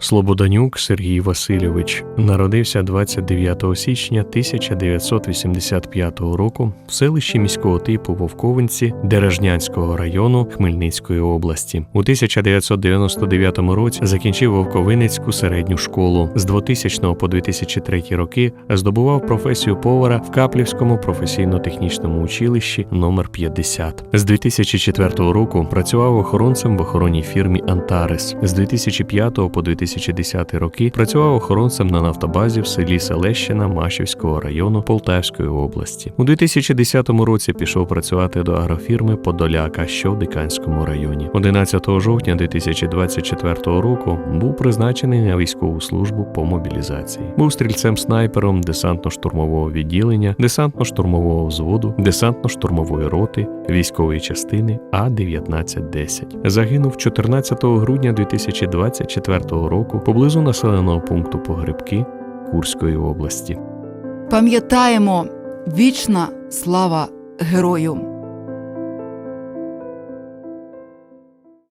Слободанюк Сергій Васильович народився 29 січня 1985 року в селищі міського типу Вовковинці Дережнянського району Хмельницької області. У 1999 році закінчив Вовковинецьку середню школу. З 2000 по 2003 роки здобував професію повара в Каплівському професійно-технічному училищі номер 50. З 2004 року працював охоронцем в охоронній фірмі Антарес. З 2005 по 2010 роки працював охоронцем на нафтобазі в селі Селещина Машівського району Полтавської області. У 2010 році пішов працювати до агрофірми Подоляка, що в Диканському районі. 11 жовтня 2024 року був призначений на військову службу по мобілізації. Був стрільцем-снайпером десантно-штурмового відділення, десантно-штурмового взводу, десантно-штурмової роти, військової частини А-1910. Загинув 14 грудня 2024 року поблизу населеного пункту Погребки Курської області. Пам'ятаємо вічна слава герою!